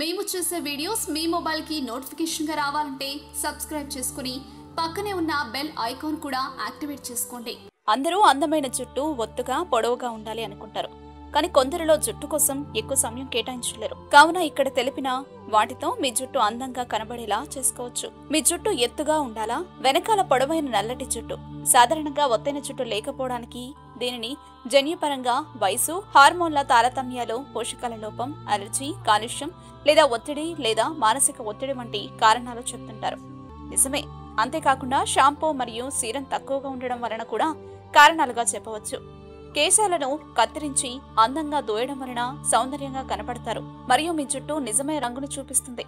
మేము చేసే వీడియోస్ మీ మొబైల్కి నోటిఫికేషన్గా రావాలంటే సబ్స్క్రైబ్ చేసుకుని పక్కనే ఉన్న బెల్ ఐకాన్ కూడా యాక్టివేట్ చేసుకోండి. అందరూ అందమైన జుట్టు ఒత్తుగా పొడవుగా ఉండాలి అనుకుంటారు. కానీ కొందరిలో జుట్టు కోసం ఎక్కువ సమయం కేటాయించలేరు. కావున ఇక్కడ తెలిపిన వాటితో మీ జుట్టు అందంగా కనబడేలా చేసుకోవచ్చు. మీ జుట్టు ఎత్తుగా ఉండాలా? వెనకాల పొడవైన నల్లటి జుట్టు సాధారణంగా ఒత్తైన జుట్టు లేకపోవడానికి దీనిని జన్యుపరంగా వయసు హార్మోన్ల తారతమ్యాలు పోషకాల లోపం అలర్జీ కాలుష్యం లేదా ఒత్తిడి లేదా మానసిక ఒత్తిడి వంటి కారణాలు చెప్తుంటారు. నిజమే. అంతేకాకుండా షాంపూ మరియు సీరం తక్కువగా ఉండడం వలన కూడా కారణాలుగా చెప్పవచ్చు. కేశాలను కత్తిరించి అందంగా దోయడం వలన సౌందర్యంగా కనపడతారు మరియు మీ జుట్టు నిజమైన రంగును చూపిస్తుంది.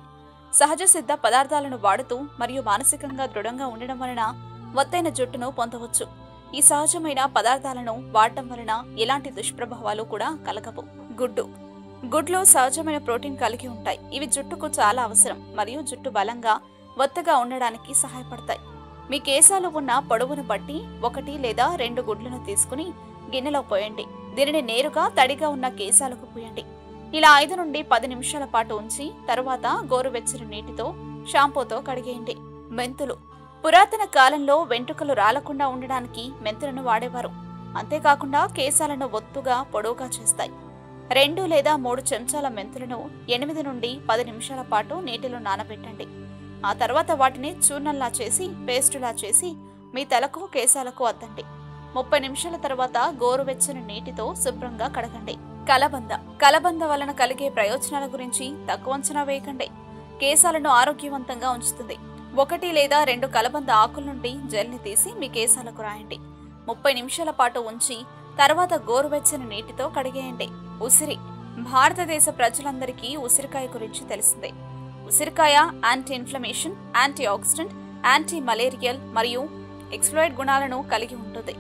సహజ సిద్ధ పదార్థాలను వాడుతూ మరియు మానసికంగా దృఢంగా ఉండడం వలన ఒత్తైన జుట్టును పొందవచ్చు. ఈ సహజమైన పదార్థాలను వాడటం వలన ఎలాంటి దుష్ప్రభావాలు కూడా కలగవు. గుడ్డు. గుడ్లు సహజమైన ప్రోటీన్ కలిగి ఉంటాయి. ఇవి జుట్టుకు చాలా అవసరం మరియు జుట్టు బలంగా ఒత్తగా ఉండడానికి సహాయపడతాయి. మీ కేశాలు ఉన్న పొడవును బట్టి ఒకటి లేదా రెండు గుడ్లను తీసుకుని గిన్నెలో పోయండి. దీనిని నేరుగా తడిగా ఉన్న కేశాలకు పోయండి. ఇలా ఐదు నుండి పది నిమిషాల పాటు ఉంచి తరువాత గోరువెచ్చని నీటితో షాంపూతో కడిగేయండి. మెంతులు. పురాతన కాలంలో వెంట్రుకలు రాలకుండా ఉండడానికి మెంతులను వాడేవారు. అంతేకాకుండా కేశాలను ఒత్తుగా పొడవుగా చేస్తాయి. రెండు లేదా మూడు చెంచాల మెంతులను ఎనిమిది నుండి పది నిమిషాల పాటు నీటిలో నానబెట్టండి. ఆ తర్వాత వాటిని చూర్ణంలా చేసి పేస్టులా చేసి మీ తలకు కేశాలకు అద్దండి. ముప్పై నిమిషాల తర్వాత గోరువెచ్చని నీటితో శుభ్రంగా కడగండి. కలబంద. కలబంద వలన కలిగే ప్రయోజనాల గురించి తక్కువ అంచనా వేయకండి. కేశాలను ఆరోగ్యవంతంగా ఉంచుతుంది. ఒకటి లేదా రెండు కలబంద ఆకుల నుండి జెల్ని తీసి మీ కేశాలకు రాయండి. ముప్పై నిమిషాల పాటు ఉంచి తర్వాత గోరువెచ్చని నీటితో కడిగేయండి. ఉసిరి. భారతదేశ ప్రజలందరికీ ఉసిరికాయ గురించి తెలిసిందే. ఉసిరికాయ anti inflammation anti oxidant anti malarial మరియు ఎక్స్ప్లోయిడ్ గుణాలను కలిగి ఉంటుంది.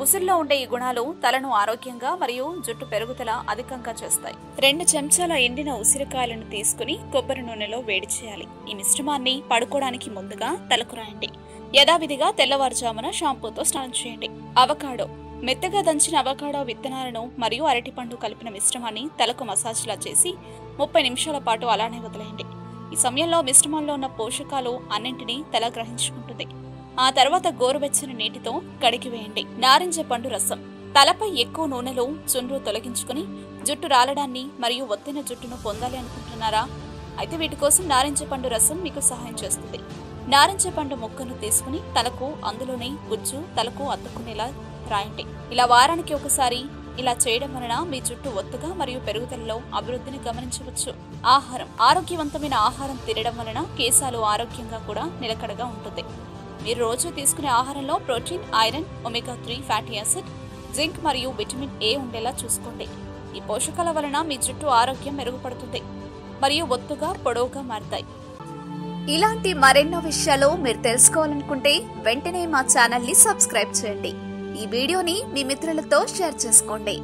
ఉసిరిలో ఉండే ఈ గుణాలు తలను ఆరోగ్యంగా మరియు జుట్టు పెరుగుదల అధికంగా చేస్తాయి. రెండు చెంచాల ఎండిన ఉసిరికాయలను తీసుకుని కొబ్బరి నూనెలో వేడి చేయాలి. ఈ మిశ్రమాన్ని పడుకోవడానికి ముందుగా తలకు రాయండి. యథావిధిగా తెల్లవారుజామున షాంపూతో స్నానం చేయండి. అవకాడో. మెత్తగా దంచిన అవకాడో విత్తనాలను మరియు అరటిపండు కలిపిన మిశ్రమాన్ని తలకు మసాజ్లా చేసి ముప్పై నిమిషాల పాటు అలానే వదిలేయండి. ఈ సమయంలో మిశ్రమంలో ఉన్న పోషకాలు అన్నింటినీ తల గ్రహించుకుంటుంది. ఆ తర్వాత గోరువెచ్చని నీటితో కడిగివేయండి నారింజ పండు రసం. తలపై ఎక్కువ నూనెలో చుండ్రు తొలగించుకుని జుట్టు రాలడాన్ని మరియు ఒత్తిన జుట్టును పొందాలి అనుకుంటున్నారా? అయితే వీటి కోసం నారింజ పండు రసం మీకు సహాయం చేస్తుంది. నారింజ పండు ముక్కను తీసుకుని తలకు అందులోనే గుజ్జు తలకు అద్దుకునేలా రాయండి. ఇలా వారానికి ఒకసారి ఇలా చేయడం వలన మీ జుట్టు ఒత్తుగా మరియు పెరుగుదలలో అభివృద్ధిని గమనించవచ్చు. ఆహారం. ఆరోగ్యవంతమైన ఆహారం తినడం వలన కేశాలు ఆరోగ్యంగా కూడా నిలకడగా ఉంటుంది. మీరు రోజు తీసుకునే ఆహారంలో protein iron omega three fatty acid zinc మరియు విటమిన్ ఏ ఉండేలా చూసుకోండి. ఈ పోషకాల వలన మీ జుట్టు ఆరోగ్యం మెరుగుపడుతుంది మరియు ఒత్తుగా పొడవుగా మారుతాయి. ఇలాంటి మరెన్నో విషయాలు మీరు తెలుసుకోవాలనుకుంటే వెంటనే మా ఛానల్ని సబ్స్క్రైబ్ చేయండి. ఈ వీడియోని మీ మిత్రులతో షేర్ చేసుకోండి.